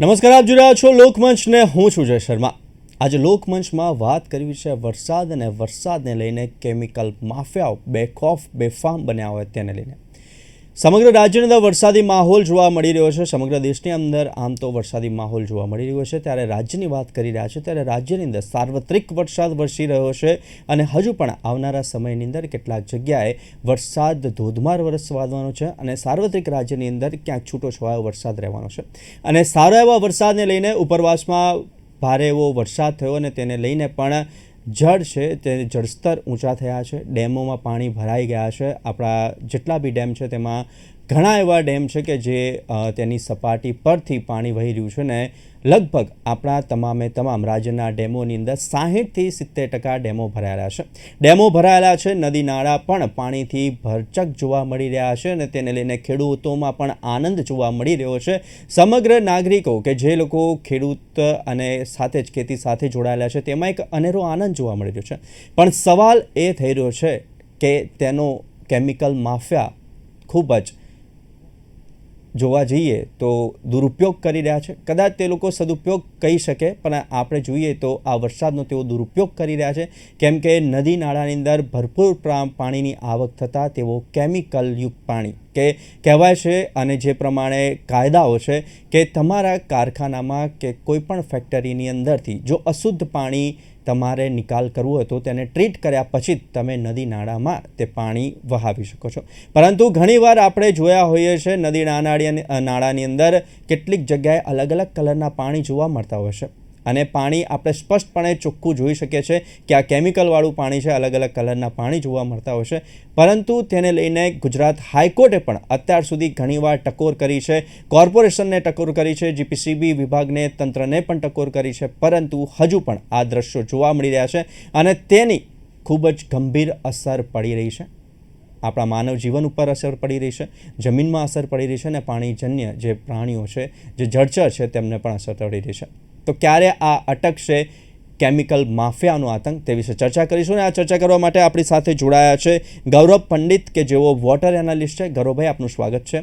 નમસ્કાર, આપ જોઈ રહ્યા છો લોકમંચને. હું છું જય શર્મા. આજે લોકમંચમાં વાત કરવી છે વરસાદ અને વરસાદને લઈને કેમિકલ માફિયાઓ બેકઓફ બેફામ બન્યા હોય તેને લઈને. સમગ્ર રાજ્યની અંદર વરસાદી માહોલ જોવા મળી રહ્યો છે. સમગ્ર દેશની અંદર આમ તો વરસાદી માહોલ જોવા મળી રહ્યો છે. ત્યારે રાજ્યની વાત કરી રહ્યા છે, ત્યારે રાજ્યની અંદર સાર્વત્રિક વરસાદ વરસી રહ્યો છે અને હજુ પણ આવનારા સમયની અંદર કેટલાક જગ્યાએ વરસાદ ધોધમાર વરસવાનો છે અને સાર્વત્રિક રાજ્યની અંદર ક્યાંક છૂટો છવાયો વરસાદ રહેવાનો છે. અને સારા એવા વરસાદને લઈને ઉપરવાસમાં ભારે એવો વરસાદ થયો અને તેને લઈને પણ જળ છે તે જળસ્તર ઊંચા થયા છે, ડેમોમાં પાણી ભરાઈ ગયા છે. આપણા જેટલા બી ડેમ છે તેમાં ઘણા એવા ડેમ છે કે જે તેની સપાટી પરથી પાણી વહી રહ્યું છે ને લગભગ આપણા તમામે તમામ રાજ્યના ડેમોની અંદર સાહીઠથી સિત્તેર ટકા ડેમો ભરાયેલા છે. ડેમો ભરાયેલા છે, નદી નાળા પણ પાણીથી ભરચક જોવા મળી રહ્યા છે અને તેને લઈને ખેડૂતોમાં પણ આનંદ જોવા મળી રહ્યો છે. સમગ્ર નાગરિકો કે જે લોકો ખેડૂત અને સાથે જ ખેતી સાથે જોડાયેલા છે, તેમાં એક અનેરો આનંદ જોવા મળી રહ્યો છે. પણ સવાલ એ થઈ રહ્યો છે કે તેનો કેમિકલ માફિયા ખૂબ જ જોવા જઈએ તો દુરુપયોગ કરી રહ્યા છે. કદાચ તે લોકો સદુપયોગ કહી શકે, પણ આપણે જોઈએ તો આ વરસાદનો તેઓ દુરુપયોગ કરી રહ્યા છે. કેમ કે નદી નાળાની અંદર ભરપૂર પ્રા- પાણીની આવક થતાં તેઓ કેમિકલયુક્ત પાણી, કે કહેવાય છે અને જે પ્રમાણે કાયદાઓ છે કે તમારા કારખાનામાં કે કોઈપણ ફેક્ટરીની અંદરથી જો અશુદ્ધ પાણી તમારે નિકાલ કરવો હોય તો તેને ટ્રીટ કર્યા પછી જ તમે નદી નાળામાં તે પાણી વહાવી શકો છો. પરંતુ ઘણીવાર આપણે જોયા હોઈએ છીએ નદી નાનાળી નાળાની અંદર કેટલીક જગ્યાએ અલગ અલગ કલરના પાણી જોવા મળતા હોય છે. અને પાણી આપણે સ્પષ્ટપણે ચોખ્ખું જોઈ શકીએ છીએ કે આ કેમિકલવાળું પાણી છે, અલગ અલગ કલરના પાણી જોવા મળતા હોય છે. પરંતુ તેને લઈને ગુજરાત હાઈકોર્ટે પણ અત્યાર સુધી ઘણીવાર ટકોર કરી છે. કોર્પોરેશનને ટકોર કરી છે, જીપીસીબી વિભાગને, તંત્રને પણ ટકોર કરી છે. પરંતુ હજુ પણ આ દ્રશ્યો જોવા મળી રહ્યા છે અને તેની ખૂબ જ ગંભીર અસર પડી રહી છે. આપણા માનવ જીવન ઉપર અસર પડી રહી છે, જમીનમાં અસર પડી રહી છે અને પાણીજન્ય જે પ્રાણીઓ છે, જે જળચર છે, તેમને પણ અસર પડી રહી છે. તો ક્યારે આ અટકશે કેમિકલ માફિયાનો આતંક તે વિશે ચર્ચા કરીશું અને આ ચર્ચા કરવા માટે આપણી સાથે જોડાયા છે ગૌરવ પંડિત કે જેઓ વોટર એનાલિસ્ટ છે. ગૌરવભાઈ આપનું સ્વાગત છે.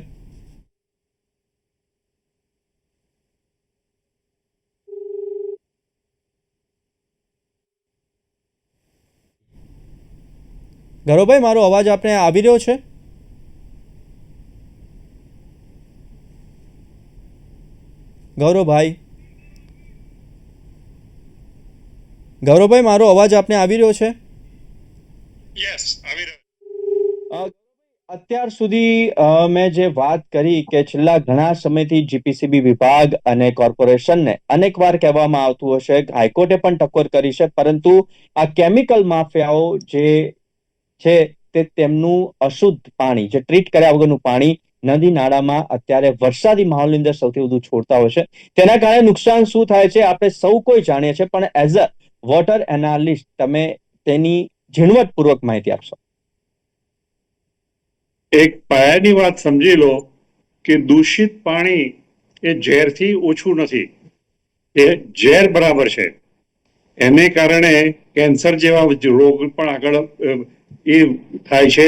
ગૌરવભાઈ મારો અવાજ આપને આવી રહ્યો છે? ગૌરવભાઈ ગૌરવભાઈ મારો અવાજ આપને આવી રહ્યો છે? યસ આવી રહ્યો. અત્યાર સુધી મેં જે વાત કરી કે છેલ્લા ઘણા સમયથી જીપીસીબી વિભાગ અને કોર્પોરેશનને અનેક વાર કહેવામાં આવતું હશે હાઈકોર્ટે પણ ટકોર કરી છે પરંતુ આ કેમિકલ માફિયાઓ જે છે તે તેમનું અશુદ્ધ પાણી જે ટ્રીટ કર્યા વગરનું પાણી નદી નાળામાં અત્યારે વરસાદી માહોલની અંદર સૌથી વધુ છોડતા હોય છે. તેના કારણે નુકસાન શું થાય છે આપણે સૌ કોઈ જાણીએ છીએ પણ એઝ અ વોટર એનાલિસ્ટ, તમે તેની ઝીણવટપૂર્વક માહિતી આપશો. એક પાયાની વાત સમજી લો કે દૂષિત પાણી એ ઝેરથી ઓછું નથી, એ ઝેર બરાબર છે. એને કારણે કેન્સર જેવા રોગ પણ આગળ એ થાય છે.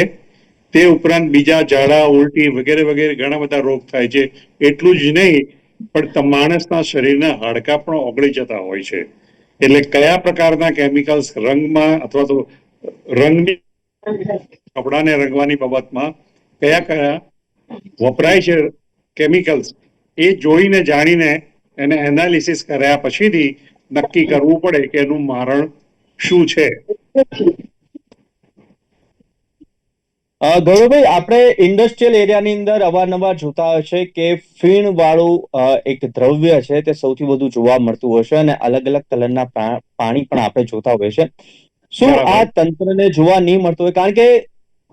તે ઉપરાંત બીજા ઝાડા, ઉલટી વગેરે વગેરે ઘણા બધા રોગ થાય છે. એટલું જ નહીં, પણ માણસના શરીરના હાડકાં પણ ઓગળી જતા હોય છે. એટલે કયા પ્રકારના કેમિકલ્સ રંગમાં અથવા તો રંગની કપડાને રંગવાની બાબતમાં કયા કયા વપરાય છે કેમિકલ્સ એ જોઈને જાણીને એને એનાલિસિસ કર્યા પછીથી નક્કી કરવું પડે કે એનું મારણ શું છે. ગૌરવભાઈ આપણે ઇન્ડસ્ટ્રીયલ એરિયાની અંદર અવારનવાર જોતા હોય છે કે ફીણ વાળું એક દ્રવ્ય છે તે સૌથી વધુ જોવા મળતું હોય છે અને અલગ અલગ કલરના પાણી પણ આપણે જોતા હોય છે. શું આ તંત્રને જોવા નહીં મળતું હોય? કારણ કે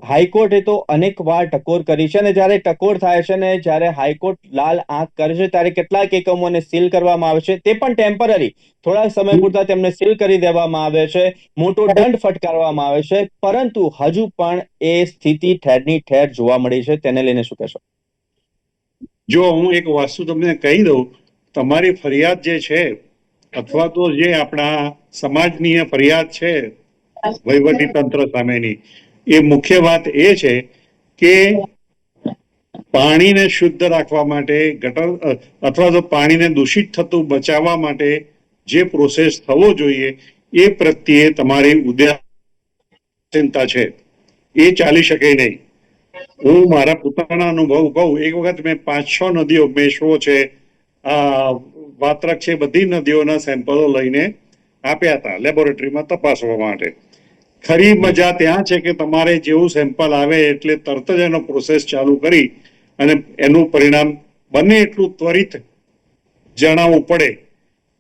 હાઈકોર્ટે તો અનેક વાર ટકોર કરી છે અને જ્યારે ટકોર થાય છે ને જ્યારે હાઈકોર્ટ લાલ આંખ કરે છે ત્યારે કેટલાક એકમોને સીલ કરવામાં આવે છે. તે પણ ટેમ્પરરી. થોડા સમય પૂરતા તેમને સીલ કરી દેવામાં આવે છે. મોટો દંડ ફટકારવામાં આવે છે. પરંતુ હજુ પણ એ સ્થિતિ ઠેરની ઠેર જોવા મળી છે. તેને લઈને શું કહેશો? જો હું એક વસ્તુ તમને કહી દઉં તમારી ફરિયાદ જે છે અથવા તો જે આપણા સમાજની ફરિયાદ છે વહીવટી તંત્ર સામેની એ મુખ્ય વાત એ છે કે પાણીને શુદ્ધ રાખવા માટે ગટર અથવા તો પાણીને દૂષિત થતું બચાવવા માટે જે પ્રોસેસ થવો જોઈએ એ પ્રત્યે તમારી ઉદાસીનતા છે. એ ચાલી શકે નહીં. હું મારા પોતાના અનુભવ કહું, એક વખત મેં પાંચ છ નદીઓ મેશવો છે, આ વાત્રક છે, બધી નદીઓના સેમ્પલો લઈને આપ્યા હતા લેબોરેટરીમાં તપાસવા માટે. ખરી મજા ત્યાં છે કે તમારે જેવું સેમ્પલ આવે એટલે તરત જ એનો પ્રોસેસ ચાલુ કરી અને એનું પરિણામ બને એટલું ત્વરિત જણાવવું પડે.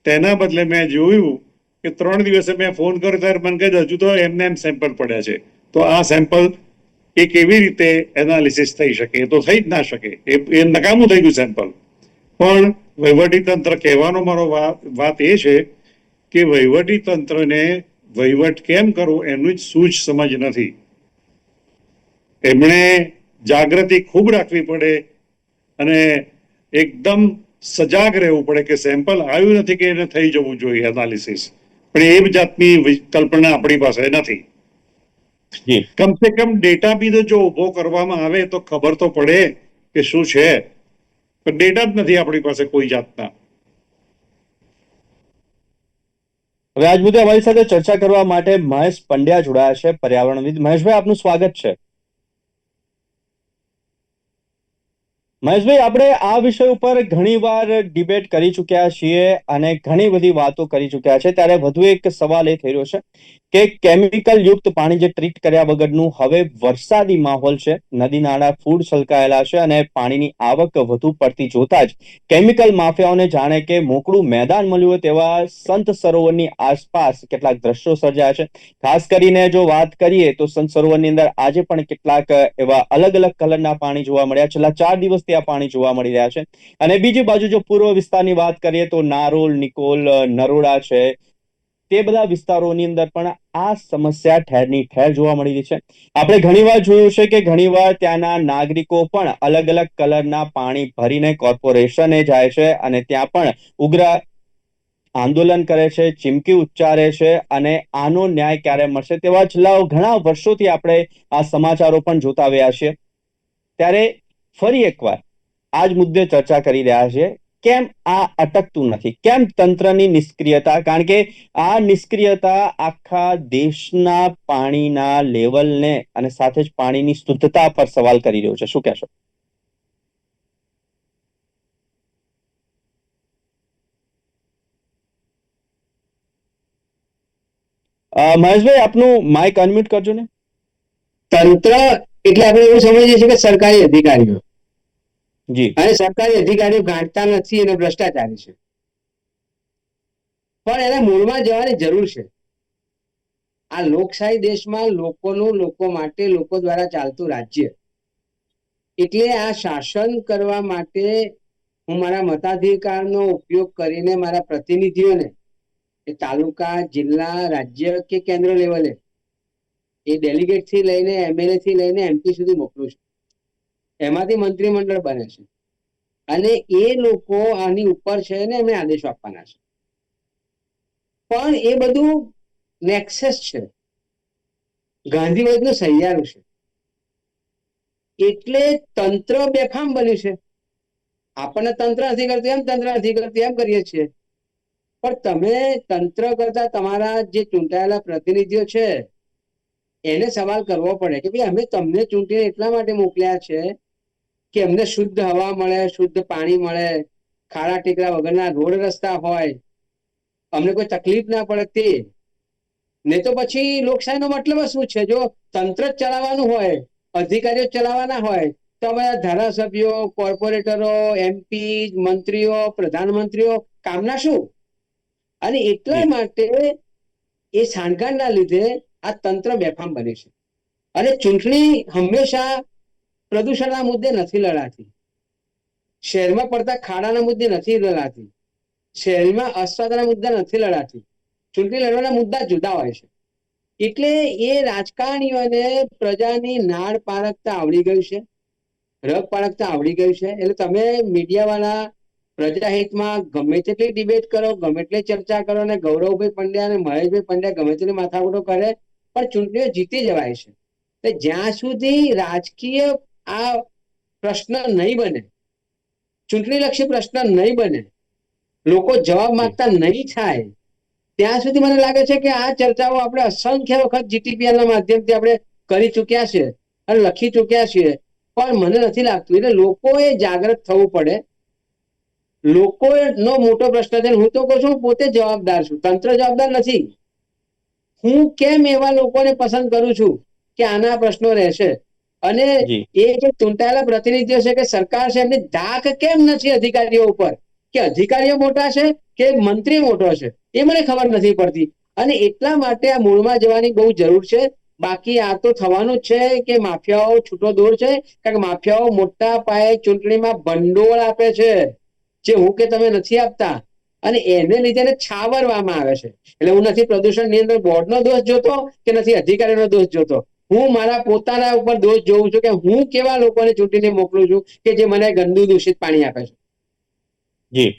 તેના બદલે મેં જોયું કે ત્રણ દિવસે મેં ફોન કર્યો ત્યારે મને કહે હજુ તો એમને એમ સેમ્પલ પડ્યા છે. તો આ સેમ્પલ એ કેવી રીતે એનાલિસિસ થઈ શકે. એ તો થઈ જ ના શકે. એ એ નકામું થઈ ગયું સેમ્પલ પણ વહીવટી તંત્ર કહેવાનો મારો વાત એ છે કે વહીવટી તંત્રને વહીવટ કેમ કરવો એનું જ સૂઝ સમજ નથી. એમણે જાગૃતિ ખૂબ રાખવી પડે અને એકદમ સજાગ રહેવું પડે કે સેમ્પલ આવ્યું નથી કે એને થઈ જવું જોઈએ એનાલિસિસ પણ એ જાતની કલ્પના આપણી પાસે નથી. કમસે કમ ડેટા બી તો જો ઊભો કરવામાં આવે તો ખબર તો પડે કે શું છે. પણ ડેટા જ નથી આપણી પાસે કોઈ જાતના. હવે આજ મુદ્દે અમારી સાથે ચર્ચા કરવા માટે મહેશ પંડ્યા જોડાયા છે પર્યાવરણવિદ મહેશભાઈ, આપનું સ્વાગત છે. મહેશભાઈ, આપણે આ વિષય ઉપર ઘણીવાર ડિબેટ કરી ચૂક્યા છીએ અને ઘણી બધી વાતો કરી ચૂક્યા છે. ત્યારે વધુ એક સવાલ એ થઈ રહ્યો છે કે કેમિકલ યુક્ત પાણી જે ટ્રીટ કર્યા વગરનું હવે વરસાદી માહોલ છે. નદી નાળા ફૂડ છલકાયેલા છે અને પાણીની આવક વધુ પડતી જોતા જ કેમિકલ માફિયાઓને જાણે કે મોકળું મેદાન મળ્યું હોય તેવા સંત સરોવરની આસપાસ કેટલાક દ્રશ્યો સર્જાયા છે. ખાસ કરીને જો વાત કરીએ તો સંત સરોવરની અંદર આજે પણ કેટલાક એવા અલગ અલગ કલરના પાણી જોવા મળ્યા. છેલ્લા ચાર દિવસથી આ પાણી જોવા મળી રહ્યા છે. અને બીજી બાજુ જો પૂર્વ વિસ્તારની વાત કરીએ તો નારોલ, નિકોલ, નરોડા છે. તે બધા વિસ્તારોની અંદર પણ આ સમસ્યા ઠેરની ઠેર જોવા મળી રહી છે. આપણે ઘણીવાર જોયું છે કે ઘણીવાર ત્યાંના નાગરિકો પણ અલગ અલગ કલરના પાણી ભરીને કોર્પોરેશને જાય છે અને ત્યાં પણ ઉગ્ર આંદોલન કરે છે, ચીમકી ઉચ્ચારે છે અને આનો ન્યાય ક્યારે મળશે તેવા છેલ્લા ઘણા વર્ષોથી આપણે આ સમાચારો પણ જોતા આવ્યા છીએ. ત્યારે ફરી એકવાર આ જ મુદ્દે ચર્ચા કરી રહ્યા છીએ. કેમ આ અટકતું નથી? કેમ તંત્રની નિષ્ક્રિયતા? કારણ કે આ નિષ્ક્રિયતા આખા દેશના પાણીના લેવલને અને સાથે જ પાણીની શુદ્ધતા પર સવાલ કરી રહ્યો છે. શું કહેશો? મહેશભાઈ, આપનું માઇક અનમ્યુટ કરજો ને. તંત્ર, એટલે આપણે એવું સમજીએ છીએ કે સરકારી અધિકારીઓ. અને સરકારી અધિકારીઓ ગાંઠતા નથી અને ભ્રષ્ટાચારી છે. પણ એને મૂળમાં જવાની જરૂર છે. આ લોકશાહી દેશમાં લોકોનું લોકો માટે લોકો દ્વારા ચાલતું રાજ્ય. એટલે આ શાસન કરવા માટે હું મારા મતાધિકારનો ઉપયોગ કરીને મારા પ્રતિનિધિઓને, એ તાલુકા, જિલ્લા, રાજ્ય કે કેન્દ્ર લેવલે, એ ડેલિગેટથી લઈને એમએલએ થી લઈને એમપી સુધી મોકલું છું. એમાંથી મંત્રીમંડળ બને છે. અને એ લોકો આની ઉપર છે ને એમને આદેશો આપવાના છે. પણ એ બધું નેક્સસ છે. ગાંધીવાદનું સહિયારું છે. એટલે તંત્ર બેફામ બન્યું છે. આપણને તંત્ર નથી કરતું, એમ તંત્ર નથી કરતું, એમ કરીએ છીએ. પણ તમે તંત્ર કરતા તમારા જે ચૂંટાયેલા પ્રતિનિધિઓ છે, એને સવાલ કરવો પડે કે ભાઈ, અમે તમને ચૂંટીને એટલા માટે મોકલ્યા છે કે એમને શુદ્ધ હવા મળે શુદ્ધ પાણી મળે ખાડા ટેકરા વગરના રોડ રસ્તા હોય અમને કોઈ તકલીફ ના પડે તે ને તો પછી લોકશાહીનો મતલબ શું છે? જો તંત્ર જ ચલાવવાનું હોય અધિકારીઓ ચલાવવાના હોય તો બધા ધારાસભ્યો કોર્પોરેટરો એમપી મંત્રીઓ પ્રધાનમંત્રીઓ કામના શું? અને એટલા માટે એ સાંઠગાંઠના લીધે આ તંત્ર બેફામ બને છે. અને ચૂંટણી હંમેશા પ્રદૂષણના મુદ્દે નથી લડાતી. શહેરમાં પડતા ખાડાના મુદ્દે નથી લડાતી. શહેરમાં અસ્વાદના મુદ્દા નથી લડાતી. ચૂંટણી લડવાના મુદ્દા જુદા હોય છે. એટલે એ રાજકારણીઓને પ્રજાની નાળ પારખતા આવડી ગયું છે. રગ પારખતા આવડી ગયું છે. એટલે તમે મીડિયાવાળા પ્રજાહિતમાં ગમે તેટલી ડિબેટ કરો, ગમે તેટલી ચર્ચા કરો ને ગૌરવભાઈ પંડ્યા અને મહેશભાઈ પંડ્યા ગમે તેટલી માથાકૂટો કરે, પણ ચૂંટણીઓ જીતી જવાય છે. જ્યાં સુધી રાજકીય આ પ્રશ્ન નહીં બને. ચૂંટણીલક્ષી પ્રશ્ન નહીં બને. લોકો જવાબ માંગતા નહીં થાય. ત્યાં સુધી મને લાગે છે કે આ ચર્ચાઓ આપણે અસંખ્ય વખત જીટીપીએલ ના માધ્યમથી આપણે કરી ચૂક્યા છે અને લખી ચૂક્યા છીએ. પણ મને નથી લાગતું. એટલે લોકોએ જાગૃત થવું પડે. લોકોનો મોટો પ્રશ્ન છે હું તો કહું છું પોતે જવાબદાર છું. તંત્ર જવાબદાર નથી. હું કેમ એવા લોકોને પસંદ કરું છું કે આના પ્રશ્નો રહેશે? અને એ જે ચૂંટાયેલા પ્રતિનિધિઓ છે કે સરકાર છે એમની ધાક કેમ નથી અધિકારીઓ ઉપર? કે અધિકારીઓ મોટા છે કે મંત્રી મોટો છે? એ મને ખબર નથી પડતી. અને એટલા માટે આ મૂળમાં જવાની બહુ જરૂર છે. બાકી આ તો થવાનું જ છે કે માફિયાઓ છૂટો દોર છે. કારણ કે માફિયાઓ મોટા પાયે ચૂંટણીમાં ભંડોળ આપે છે જે હું કે તમે નથી આપતા. અને એને લીધે છાવરવામાં આવે છે. એટલે હું નથી પ્રદૂષણ નિયંત્રણ બોર્ડનો દોષ જોતો કે નથી અધિકારીનો દોષ જોતો. હું મારા પોતાના ઉપર દોષ જોઉં છું કે હું કેવા લોકોને ચૂંટીને મોકલું છું કે જે મને ગંદુ દૂષિત પાણી આપે છે? જી.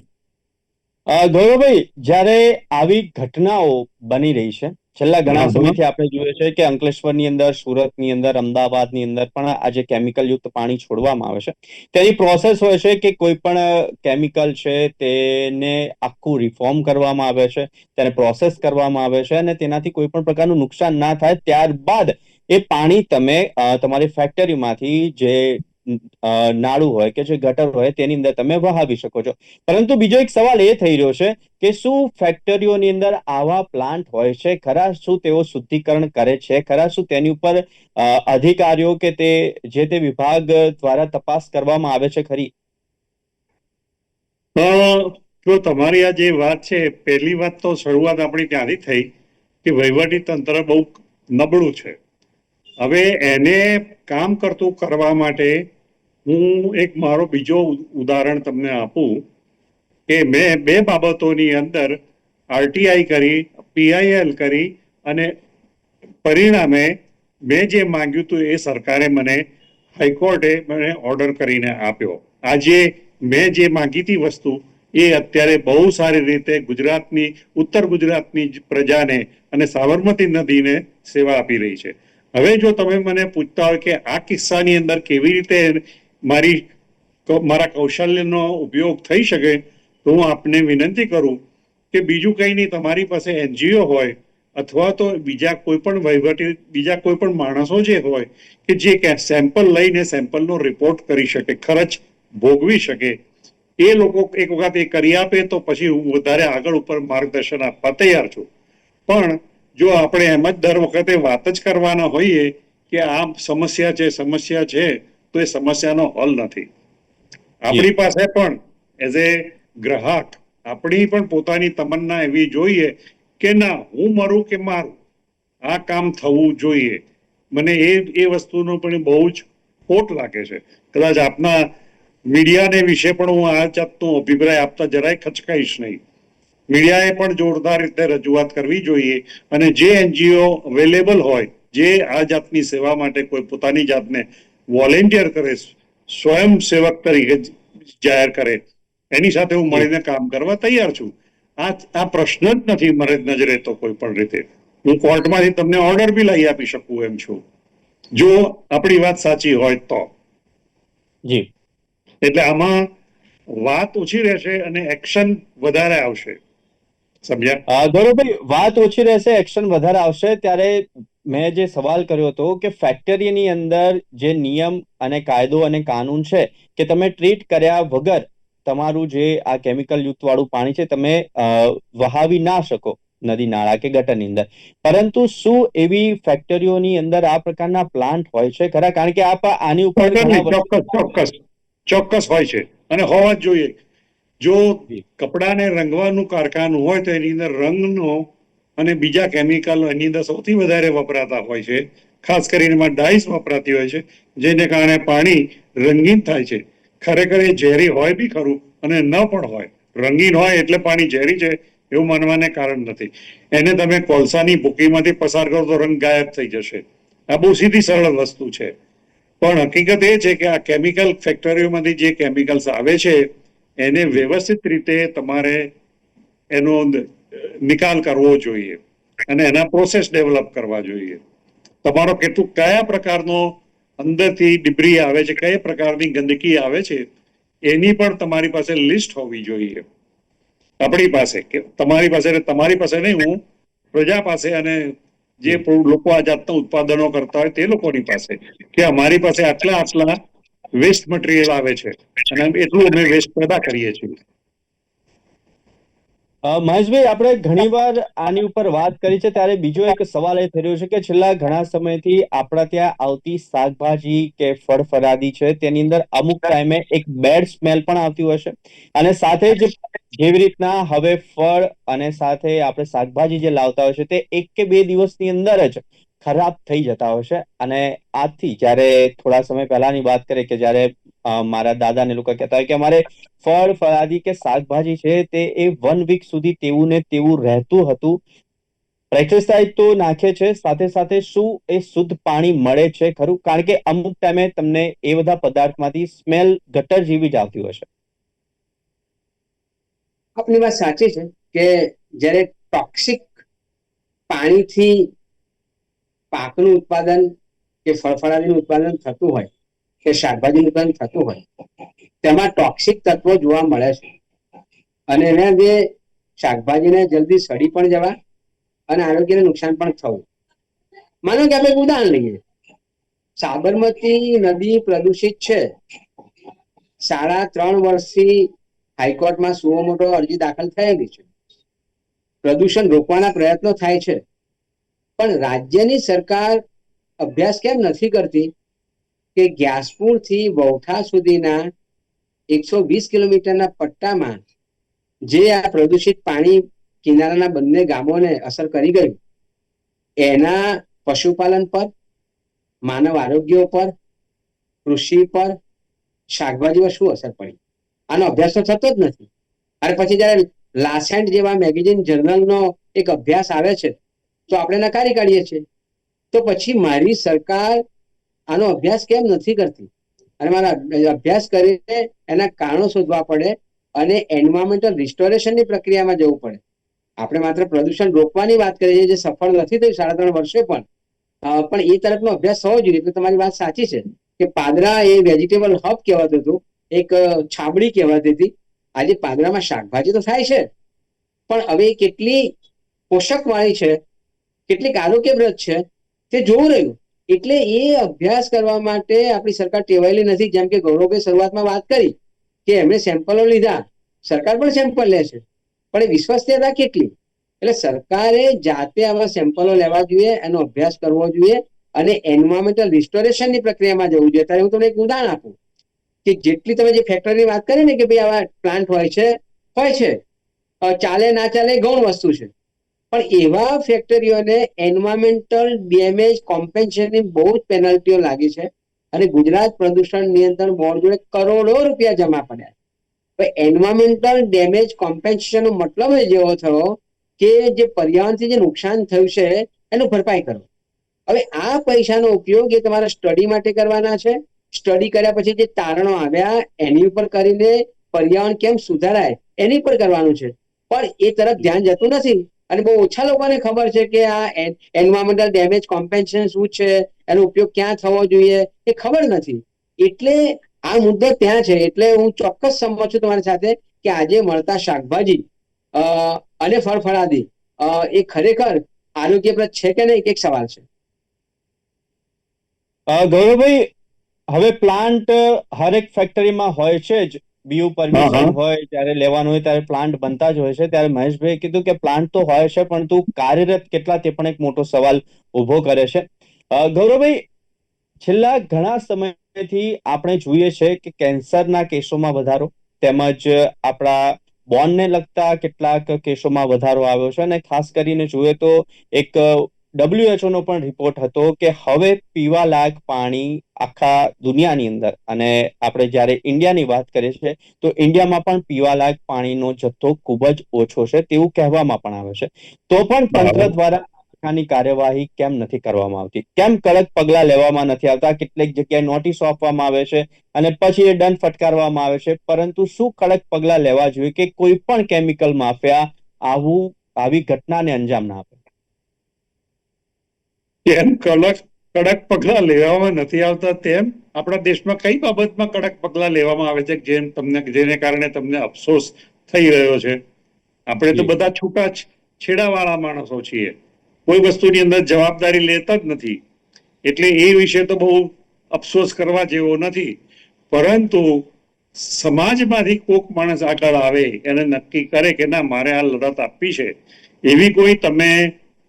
ગૌરવભાઈ જ્યારે આવી ઘટનાઓ બની રહી છે છેલ્લા ઘણા સમયથી આપણે જોઈએ છે કે અંકલેશ્વરની અંદર સુરતની અંદર અમદાવાદની અંદર પણ આ જે કેમિકલ યુક્ત પાણી છોડવામાં આવે છે તેની પ્રોસેસ હોય છે કે કોઈ પણ કેમિકલ છે તેને આખું રિફોર્મ કરવામાં આવે છે તેને પ્રોસેસ કરવામાં આવે છે અને તેનાથી કોઈ પણ પ્રકારનું નુકસાન ના થાય ત્યારબાદ એ પાણી તમે તમારી ફેક્ટરીમાંથી જે નાળું હોય કે જે ગટર હોય તેની અંદર તમે વહાવી શકો છો. પરંતુ બીજો એક સવાલ એ થઈ રહ્યો છે કે શું ફેક્ટરીઓની અંદર આવા પ્લાન્ટ હોય છે? ખરા શું તેઓ શુદ્ધિકરણ કરે છે? ખરા શું તેની ઉપર અધિકારીઓ કે તે, જે તે વિભાગ દ્વારા તપાસ કરવામાં આવે છે ખરી? જો તમારી આ જે વાત છે, પહેલી વાત તો શરૂઆત આપણી ત્યાંથી થઈ કે વહીવટી તંત્ર બહુ નબળું છે. હવે એને કામ કરતું કરવા માટે હું એક મારો બીજો ઉદાહરણ તમને આપું કે મેં બે બાબતોની અંદર આરટીઆઈ કરી પીઆઈએલ કરી અને પરિણામે મેં જે માંગ્યું હતું એ સરકારે મને હાઈકોર્ટે મને ઓર્ડર કરીને આપ્યો. આજે મેં જે માંગી હતી વસ્તુ એ અત્યારે બહુ સારી રીતે ગુજરાતની, ઉત્તર ગુજરાતની પ્રજાને અને સાબરમતી નદીને સેવા આપી રહી છે. હવે જો તમે મને પૂછતા હોય કે આ કિસ્સાની અંદર કેવી રીતે મારી મારા કૌશલ્યનો ઉપયોગ થઈ શકે, તો હું આપને વિનંતી કરું કે બીજું કંઈ નહીં, તમારી પાસે એનજીઓ હોય અથવા તો બીજા કોઈ પણ વહીવટી, બીજા કોઈ પણ માણસો જે હોય કે જે સેમ્પલ લઈને સેમ્પલનો રિપોર્ટ કરી શકે, ખર્ચ ભોગવી શકે. એ લોકો એક વખત એ કરી આપે તો પછી હું વધારે આગળ ઉપર માર્ગદર્શન આપવા તૈયાર છું. પણ જો આપણે એમ જ દર વખતે વાત જ કરવાના હોઈએ કે આ સમસ્યા છે સમસ્યા છે તો એ સમસ્યાનો હલ નથી. આપણી પાસે પણ એઝ એ ગ્રાહક આપણી પણ પોતાની તમન્ના એવી જોઈએ કે ના હું મરું કે મારું? આ કામ થવું જોઈએ. મને એ એ વસ્તુનો પણ બહુ જ ખોટ લાગે છે. કદાચ આપના મીડિયાને વિશે પણ હું આ જાતનો અભિપ્રાય આપતા જરાય ખચકાઈશ નહીં. મીડિયાએ પણ જોરદાર રીતે રજૂઆત કરવી જોઈએ અને જે એનજીઓ અવેલેબલ હોય જે આ જાતની સેવા માટે કોઈ પોતાની જાતને વોલેન્ટિયર કરે સ્વયંસેવક તરીકે જાહેર કરે એની સાથે હું મળીને કામ કરવા તૈયાર છું. આ આ પ્રશ્ન જ નથી મારે નજરે તો કોઈ પણ રીતે. હું કોર્ટમાંથી તમને ઓર્ડર બી લઈ આપી શકું એમ છું. જો આપણી વાત સાચી હોય તો. જી. એટલે આમાં વાત ઓછી રહેશે અને એક્શન વધારે આવશે. સમજ્યા? ગૌરવભાઈ વાત ઓછી રહેશે એક્શન વધારે આવશે. ત્યારે મેં જે સવાલ કર્યો હતો કે ફેક્ટરીની અંદર જે નિયમ અને કાયદો અને કાનૂન છે કે તમે ટ્રીટ કર્યા વગર તમારું જે આ કેમિકલ યુક્ત વાળું પાણી છે તમે વહાવી ના શકો નદી નાળા કે ગટરની અંદર. પરંતુ શું એવી ફેક્ટરીઓની અંદર આ પ્રકારના પ્લાન્ટ હોય છે? ખરા? કારણ કે આપ આની ઉપર ચોક્કસ ચોક્કસ ચોક્કસ હોય છે. અને હોવા જ જોઈએ. જો કપડાને રંગવાનું કારખાનું હોય તો એની અંદર રંગનો અને બીજા કેમિકલ એની અંદર સૌથી વધારે વપરાતા હોય છે. ખાસ કરીને એમાં ડાઈસ વપરાતી હોય છે, જેને કારણે પાણી રંગીન થાય છે. ખરેખર એ ઝેરી હોય બી ખરું અને ન પણ હોય. રંગીન હોય એટલે પાણી ઝેરી છે એવું માનવાને કારણ નથી. એને તમે કોલસાની ભૂકીમાંથી પસાર કરો તો રંગ ગાયબ થઈ જશે. આ બહુ સીધી સરળ વસ્તુ છે. પણ હકીકત એ છે કે આ કેમિકલ ફેક્ટરીઓમાંથી જે કેમિકલ્સ આવે છે એને વ્યવસ્થિત રીતે તમારે એનો નિકાલ કરવો જોઈએ અને એના પ્રોસેસ ડેવલપ કરવા જોઈએ. તમારો કેટલું કયા પ્રકારનો અંદરથી ડિબ્રી આવે છે, કયા પ્રકારની ગંદકી આવે છે, એની પણ તમારી પાસે લિસ્ટ હોવી જોઈએ. આપણી પાસે કે તમારી પાસે તમારી પાસે નહીં, હું પ્રજા પાસે અને જે લોકો આ જાતના ઉત્પાદનો કરતા હોય તે લોકોની પાસે. કે અમારી પાસે આટલા આટલા વેસ્ટ મટીરિયલ આવે છે. અને એટલું અમે વેસ્ટ પેદા કરીએ છીએ. મહેશભાઈ, આપણે ઘણીવાર આની ઉપર વાત કરી છે, ત્યારે બીજો એક સવાલ એ રહ્યો છે કે છેલ્લા ઘણા સમયથી આપણા ત્યાં આવતી શાકભાજી કે ફળ ફરાદી છે, તેની અંદર અમુક ટાઈમે એક બેડ સ્મેલ પણ આવતી છે. અને સાથે જ જેવી રીતના હવે ફળ અને સાથે આપણે શાકભાજી જે લાવતા હોય છે, તે એક કે બે દિવસની અંદર જ ખરાબ થઈ જતા છે. અને આજથી જ્યારે થોડા સમય પહેલાની વાત કરીએ કે જ્યારે મારા દાદા ને લોકો કહેતા હોય કે અમારે ફળ, ફળાદી કે શાકભાજી છે તે એ વન વીક સુધી તેવું ને તેવું રહેતું હતું. પેસ્ટિસાઇડ તો નાખે છે. સાથે સાથે શું એ શુદ્ધ પાણી મળે છે ખરું? કારણ કે અમુક ટાઈમે તમને એ બધા પદાર્થમાંથી સ્મેલ ગટર જેવી જ આવતી હોય છે. આપની વાત સાચી છે કે જ્યારે ટોક્સિક પાણીથી પાકનું ઉત્પાદન કે ફળફળાદીનું ઉત્પાદન થતું હોય કે શાકભાજીનું ઉત્પાદન થતું હોય, તેમાં ટોક્સિક તત્વો જોવા મળે છે. અને એના જે શાકભાજીને જલ્દી સડી પણ જવા અને આરોગ્યને નુકસાન પણ થવું. માનો કે આપણે ઉદાહરણ લઈએ. સાબરમતી નદી પ્રદૂષિત છે. સાડા ત્રણ વર્ષથી હાઈકોર્ટમાં સુઓ મોટો અરજી દાખલ થયેલી છે. પ્રદૂષણ રોકવાના પ્રયત્નો થાય છે. પણ રાજ્યની સરકાર અભ્યાસ કેમ નથી કરતી? કે ગ્યાસપુરથી વૌઠા સુધીના એકસો વીસ કિલોમીટરના પટ્ટામાં જે આ પ્રદૂષિત પાણી કિનારાના બંને ગામોને અસર કરી ગયું, એના પશુપાલન પર, માનવ આરોગ્ય પર, કૃષિ પર શાકભાજી પર શું અસર પડી? આનો અભ્યાસ તો થતો જ નથી. અને પછી જયારે લાસેન્ટ જેવા મેગેઝિન જર્નલનો એક અભ્યાસ આવે છે તો આપણે નકારી કાઢીએ છીએ. તો પછી મારી સરકાર આનો અભ્યાસ કેમ નથી કરતી? અને મારા અભ્યાસ કરીને એના કારણો શોધવા પડે અને એન્વાયરમેન્ટલ રિસ્ટોરેશનની પ્રક્રિયામાં જવું પડે. આપણે માત્ર પ્રદૂષણ રોકવાની વાત કરીએ છીએ, જે સફળ નથી થયું સાડા ત્રણ વર્ષે પણ. પણ એ તરફનો અભ્યાસ થવો જોઈએ. તો તમારી વાત સાચી છે કે પાદરા એ વેજીટેબલ હબ કહેવાતું હતું. એક છાબડી કહેવાતી હતી. આજે પાદરામાં શાકભાજી તો થાય છે. પણ હવે કેટલી પોષકવાળી છે કેટલીક આરોગ્યપ્રદ છે તે જોવું રહ્યું. એટલે એ અભ્યાસ કરવા માટે આપણી સરકાર ટેવાયેલી નથી. જેમ કે ગૌરવભાઈ શરૂઆતમાં વાત કરી કે એમણે સેમ્પલો લીધા. સરકાર પણ સેમ્પલ લે છે. પણ એ વિશ્વસનીયતા કેટલી? એટલે સરકારે જાતે આવા સેમ્પલો લેવા જોઈએ, એનો અભ્યાસ કરવો જોઈએ અને એન્વાયરમેન્ટલ રિસ્ટોરેશનની પ્રક્રિયામાં જવું જોઈએ. ત્યારે હું તમને એક ઉદાહરણ આપું. કે જેટલી તમે જે ફેક્ટરીની વાત કરી ને કે ભાઈ આવા પ્લાન્ટ હોય છે હોય છે. ચાલે, ના ચાલે ગૌણ વસ્તુ છે. પણ એવા ફેક્ટરીઓને એન્વાયરમેન્ટલ ડેમેજ કોમ્પેન્સેશનની બહુ જ પેનલ્ટીઓ લાગી છે અને ગુજરાત પ્રદૂષણ નિયંત્રણ બોર્ડ જોડે કરોડો રૂપિયા જમા પડ્યા તો એન્વાયરમેન્ટલ ડેમેજ કોમ્પેન્સેશનનો મતલબ જ એવો થયો કે જે પર્યાવરણથી જે નુકસાન થયું છે એનું ભરપાઈ કરો હવે આ પૈસાનો ઉપયોગ એ તમારા સ્ટડી માટે કરવાના છે. સ્ટડી કર્યા પછી જે તારણો આવ્યા એની ઉપર કરીને પર્યાવરણ કેમ સુધારાય એની પર કરવાનું છે. પણ એ તરફ ધ્યાન જતું નથી. અને બહુ ઓછા લોકોને ખબર છે કે આ એન્વાયરમેન્ટલ ડેમેજ કોમ્પેન્સેશન શું છે, એનો ઉપયોગ ક્યાં થવો જોઈએ, એ ખબર નથી. એટલે આ મુદ્દો ત્યાં છે. એટલે હું ચોક્કસ સંમત છું તમારી સાથે કે આજે મળતા શાકભાજી અને ફળફળાદી એ ખરેખર આરોગ્યપ્રદ છે કે નહીં, એક સવાલ છે. ગૌરવભાઈ, હવે પ્લાન્ટ હરેક ફેક્ટરીમાં હોય છે જ. બીયુ પરમિશન હોય ત્યારે લેવાનું હોય ત્યારે પ્લાન્ટ બનતા જ હોય છે. ત્યારે મહેશભાઈ કીધું કે પ્લાન્ટ તો હોય છે પરંતુ કાર્યરત કેટલા તે પણ એક મોટો સવાલ ઊભો કરે છે. ગૌરવભાઈ છેલ્લા ઘણા સમયથી આપણે જોઈએ છે કે કેન્સરના કેસોમાં વધારો તેમજ આપણા બોનને લગતા કેટલાક કેસોમાં વધારો આવ્યો છે. અને ખાસ કરીને જોઈએ તો એક WHO નો પણ રિપોર્ટ હતો કે હવે પીવા લાયક પાણી આખા દુનિયાની અંદર અને આપણે જ્યારે ઇન્ડિયાની વાત કરીએ છીએ તો ઇન્ડિયામાં પણ પીવા લાયક પાણીનો જથ્થો ખૂબ જ ઓછો છે તેવું કહેવામાં પણ આવે છે. તો પણ તંત્ર દ્વારા આખાની કાર્યવાહી કેમ નથી કરવામાં આવતી? કેમ કડક પગલાં લેવામાં નથી આવતા? કેટલીક જગ્યાએ નોટિસો આપવામાં આવે છે અને પછી એ દંડ ફટકારવામાં આવે છે. પરંતુ શું કડક પગલાં લેવા જોઈએ કે કોઈ પણ કેમિકલ માફિયા આવું આવી ઘટનાને અંજામ ના આપે? કેમ કડક કડક પગલા લેવામાં નથી આવતા તેમ આપણા દેશમાં કઈ બાબતમાં કડક પગલા લેવામાં આવે છે જેમ તમને જેને કારણે તમને અફસોસ થઈ રહ્યો છે? આપણે તો બધા છૂટા છેડાવાળા માણસો છીએ. કોઈ વસ્તુની અંદર જવાબદારી લેતા જ નથી. એટલે એ વિશે તો બહુ અફસોસ કરવા જેવો નથી. પરંતુ સમાજમાંથી કોક માણસ આગળ આવે એને નક્કી કરે કે ના મારે આ લડત આપવી છે. એવી કોઈ તમે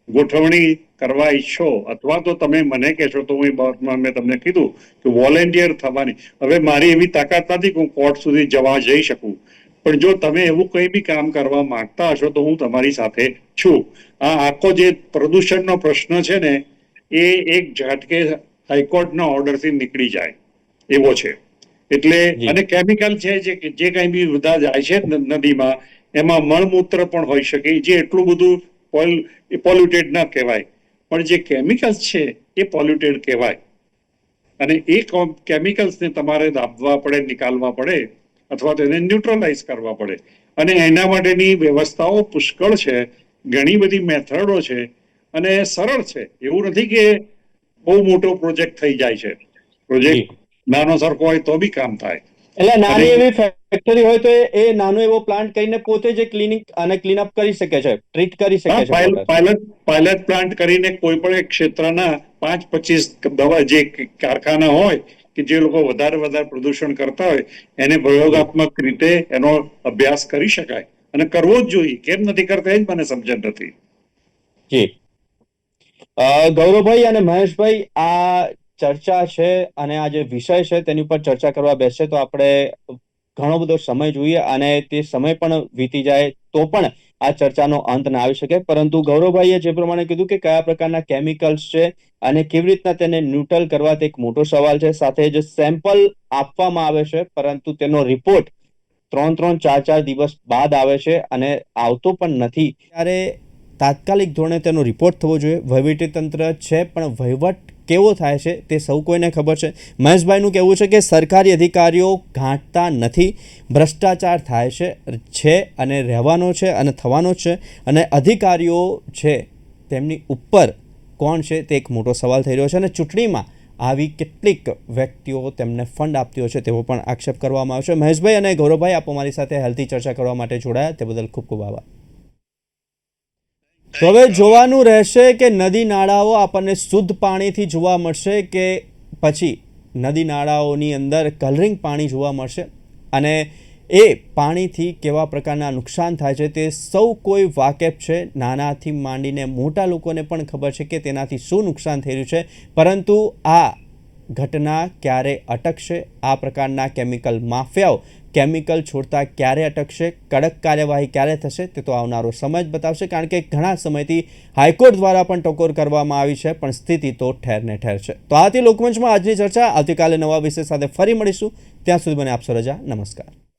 ગોઠવણી કરવા ઈચ્છો અથવા તો તમે મને કહેશો તો હું એ બાબતમાં મેં તમને કીધું કે વોલેન્ટિયર થવાની. હવે મારી એવી તાકાત નથી કે હું કોર્ટ સુધી જવા જઈ શકું. પણ જો તમે એવું કંઈ બી કામ કરવા માંગતા હશો તો હું તમારી સાથે છું. આ આખો જે પ્રદૂષણનો પ્રશ્ન છે ને એ એક ઝાટકે હાઈકોર્ટના ઓર્ડરથી નીકળી જાય. એવો છે. એટલે અને કેમિકલ છે જે જે કંઈ બી બધા જાય છે નદીમાં એમાં મળમૂત્ર પણ હોઈ શકે. જે એટલું બધું પોલ્યુટેડ ના કહેવાય. પણ જે કેમિકલ્સ છે એ પોલ્યુટેડ કહેવાય. અને એ કેમિકલ્સને તમારે દાબવા પડે નિકાલવા પડે અથવા તો એને ન્યુટ્રલાઇઝ કરવા પડે. અને એના માટેની વ્યવસ્થાઓ પુષ્કળ છે ઘણી બધી મેથડો છે અને સરળ છે. એવું નથી કે બહુ મોટો પ્રોજેક્ટ થઈ જાય છે. પ્રોજેક્ટ નાનો સરખો હોય તો બી કામ થાય. એટલે નાની એવી ફેક્ટરી હોય તો એ- નાનો એવો પ્લાન્ટ કરીને પોતે જે ક્લિનિક અને ક્લીનઅપ કરી શકે છે ટ્રીટ કરી શકે છે પાયલટ પાયલટ પ્લાન્ટ કરીને કોઈ પણ એક ક્ષેત્રના પાંચ પચીસ દવા જે કારખાના હોય કે જે લોકો વધારે વધારે પ્રદૂષણ કરતા હોય એને પ્રયોગાત્મક રીતે એનો અભ્યાસ કરી શકાય. અને કરવો જ જોઈએ. કેમ નથી કરતા એ જ મને સમજણ નથી. જી. ગૌરવભાઈ અને મહેશભાઈ આ ચર્ચા છે અને આ જે વિષય છે તેની ઉપર ચર્ચા કરવા બેસે તો આપણે ઘણો બધો સમય જોઈએ અને તે સમય પણ વીતી જાય તો પણ આ ચર્ચાનો અંત ના આવી શકે. પરંતુ ગૌરવભાઈએ જે પ્રમાણે કીધું કે કયા પ્રકારના કેમિકલ્સ છે અને કેવી રીતના તેને ન્યુટ્રલ કરવા તે એક મોટો સવાલ છે. સાથે જે સેમ્પલ આપવામાં આવે છે, પરંતુ તેનો રિપોર્ટ ત્રણ ત્રણ ચાર ચાર દિવસ બાદ આવે છે અને આવતો પણ નથી. ત્યારે તાત્કાલિક ધોરણે તેનો રિપોર્ટ થવો જોઈએ. વહીવટી તંત્ર છે, પણ વહીવટ કેવો થાય છે તે સૌ કોઈને ખબર છે. મહેશભાઈનું કહેવું છે કે સરકારી અધિકારીઓ ઘાંટતા નથી, ભ્રષ્ટાચાર થાય છે છે અને રહેવાનો છે અને થવાનો છે અને અધિકારીઓ છે તેમની ઉપર કોણ છે તે એક મોટો સવાલ થઈ રહ્યો છે અને ચૂંટણીમાં આવી કેટલીક વ્યક્તિઓ તેમને ફંડ આપતી હોય છે તેવો પણ આક્ષેપ કરવામાં આવ્યો છે. મહેશભાઈ અને ગૌરવભાઈ, આપ અમારી સાથે હેલ્થી ચર્ચા કરવા માટે જોડાયા. તે બદલ ખૂબ ખૂબ આભાર. તો હવે જોવાનું રહેશે કે નદી નાળાઓ આપણને શુદ્ધ પાણીથી જોવા મળશે કે પછી નદી નાળાઓની અંદર કલરિંગ પાણી જોવા મળશે અને એ પાણીથી કેવા પ્રકારના નુકસાન થાય છે તે સૌ કોઈ વાકેફ છે. નાનાથી માંડીને મોટા લોકોને પણ ખબર છે કે તેનાથી શું નુકસાન થઈ રહ્યું છે. પરંતુ આ ઘટના ક્યારે અટકશે? આ પ્રકારના કેમિકલ માફિયાઓ કેમિકલ છોડતા ક્યારે અટકશે? કડક કાર્યવાહી ક્યારે થશે તે તો આવનારો સમય જ બતાવશે, કારણ કે ઘણા સમયથી હાઈકોર્ટ દ્વારા પણ ટકોર કરવામાં આવી છે, પણ સ્થિતિ તો ઠેરને ઠેર છે. તો આથી લોકમંચમાં આજની ચર્ચા. આવતીકાલે નવા વિષય સાથે ફરી મળીશું. ત્યાં સુધી મને આપશો રજા. નમસ્કાર.